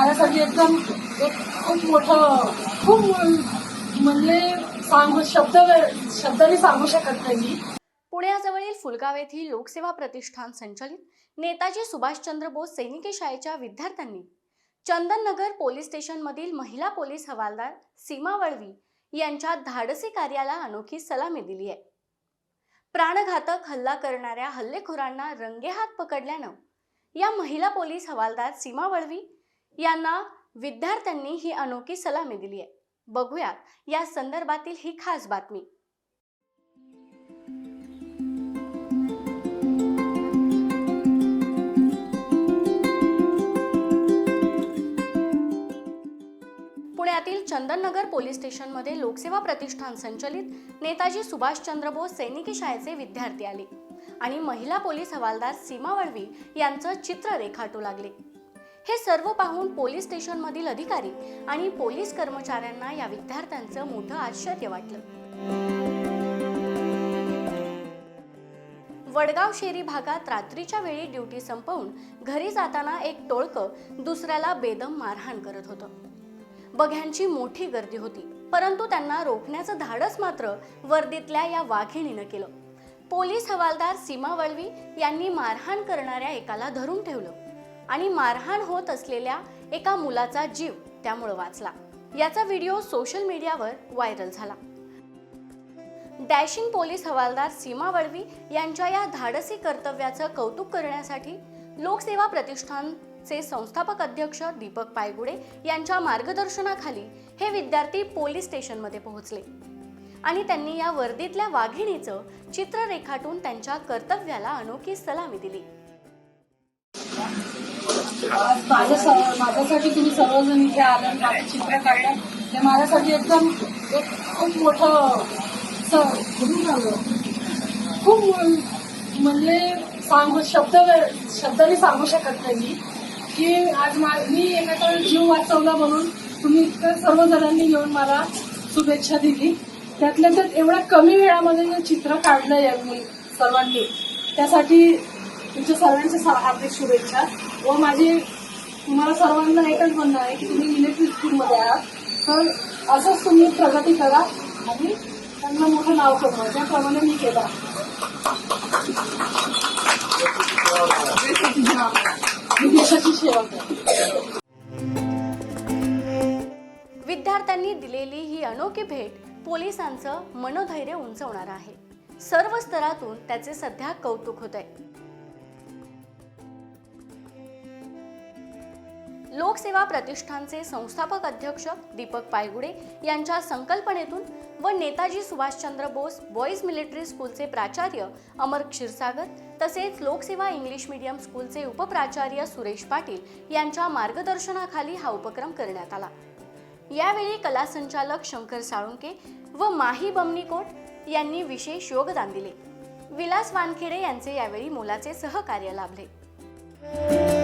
माझ्यासाठी एकदम एक खूप मोठं खूप म्हणजे सांगू शब्द शब्दाने सांगू शकत नाही पुण्याजवळील फुलगाव येथील लोकसेवा प्रतिष्ठान संचलित नेताजी सुभाषचंद्र बोस सैनिकी शाळेच्या विद्यार्थ्यांनी चंदननगर पोलीस स्टेशनमधील महिला पोलीस हवालदार सीमा वळवी यांच्या धाडसी कार्याला अनोखी सलामी दिली आहे. प्राणघातक हल्ला करणाऱ्या हल्लेखोरांना रंगेहात पकडल्यानं या महिला पोलीस हवालदार सीमा वळवी यांना विद्यार्थ्यांनी ही अनोखी सलामी दिली आहे. बघूयात या संदर्भातील ही खास बातमी. पुण्यातील चंदननगर पोलीस स्टेशनमध्ये लोकसेवा प्रतिष्ठान संचलित नेताजी सुभाषचंद्र बोस सैनिकी शाळेचे विद्यार्थी आले आणि महिला पोलीस हवालदार सीमा वळवी यांचं चित्र रेखाटू लागले. हे सर्व पाहून पोलीस स्टेशनमधील अधिकारी आणि पोलीस कर्मचाऱ्यांना या विद्यार्थ्यांचं मोठं आश्चर्य वाटलं. वडगाव शेरी भागात रात्रीच्या वेळी ड्युटी संपवून घरी जाताना एक टोळकं दुसऱ्याला बेदम मारहाण करत होतं. बघ्यांची मोठी गर्दी होती परंतु त्यांना रोखण्याचं धाडस मात्र वर्दीतल्या या वाघिणीनं केलं. पोलीस हवालदार सीमा वळवी यांनी मारहाण करणाऱ्या एकाला धरून ठेवलं. आणि मारहाण होत असलेल्या एका मुलाचा जीव त्यामुळे वाचला. याचा व्हिडिओ सोशल मीडियावर व्हायरल झाला. डॅशिंग पोलीस हवालदार सीमा वळवी यांच्या या धाडसी कर्तव्याचं कौतुक करण्यासाठी लोकसेवा प्रतिष्ठानचे संस्थापक अध्यक्ष दीपक पायगुडे यांच्या मार्गदर्शनाखाली हे विद्यार्थी पोलीस स्टेशनमध्ये पोहोचले. आणि त्यांनी या वर्दीतल्या वाघिणीचं चित्र रेखाटून त्यांच्या कर्तव्याला अनोखी सलामी दिली. आज माझ्यासाठी तुम्ही सर्वजण इथे आलं आणि माझं चित्र काढलं. ते माझ्यासाठी एकदम एक खूप मोठं झालं खूप म्हणजे सांगू शब्द शब्दाने सांगू शकत नाही मी. की आज मा- मी एकाचा जीव वाचवला म्हणून तुम्ही इतकं सर्व जणांनी येऊन मला शुभेच्छा दिली. त्यातल्या त्यात एवढ्या कमी वेळामध्ये जे चित्र काढलं यांनी सर्वांनी. त्यासाठी तुमच्या सर्वांच्या हार्दिक शुभेच्छा. व माझी तुम्हाला सर्वांना एकच म्हणणं आहे की तुम्ही इलेक्ट्रिक स्कूलमध्ये आहात. तर असंच तुम्ही प्रगती करा आणि त्यांना मोठं नाव कमवा. त्याप्रमाणे मी केला. देशाची सेवा विद्यार्थ्यांनी दिलेली ही अनोखी भेट पोलिसांचं मनोधैर्य उंचवणार आहे. सर्व स्तरातून त्याचे सध्या कौतुक होत आहे लोकसेवा प्रतिष्ठानचे संस्थापक अध्यक्ष दीपक पायगुडे यांच्या संकल्पनेतून व नेताजी सुभाषचंद्र बोस बॉईज मिलिटरी स्कूलचे प्राचार्य अमर क्षीरसागर तसेच लोकसेवा इंग्लिश मीडियम स्कूलचे उपप्राचार्य सुरेश पाटील यांच्या मार्गदर्शनाखाली हा उपक्रम करण्यात आला. यावेळी कला संचालक शंकर साळुंके व माही बमनीकोट यांनी विशेष योगदान दिले. विलास वानखेडे यांचे यावेळी मोलाचे सहकार्य लाभले.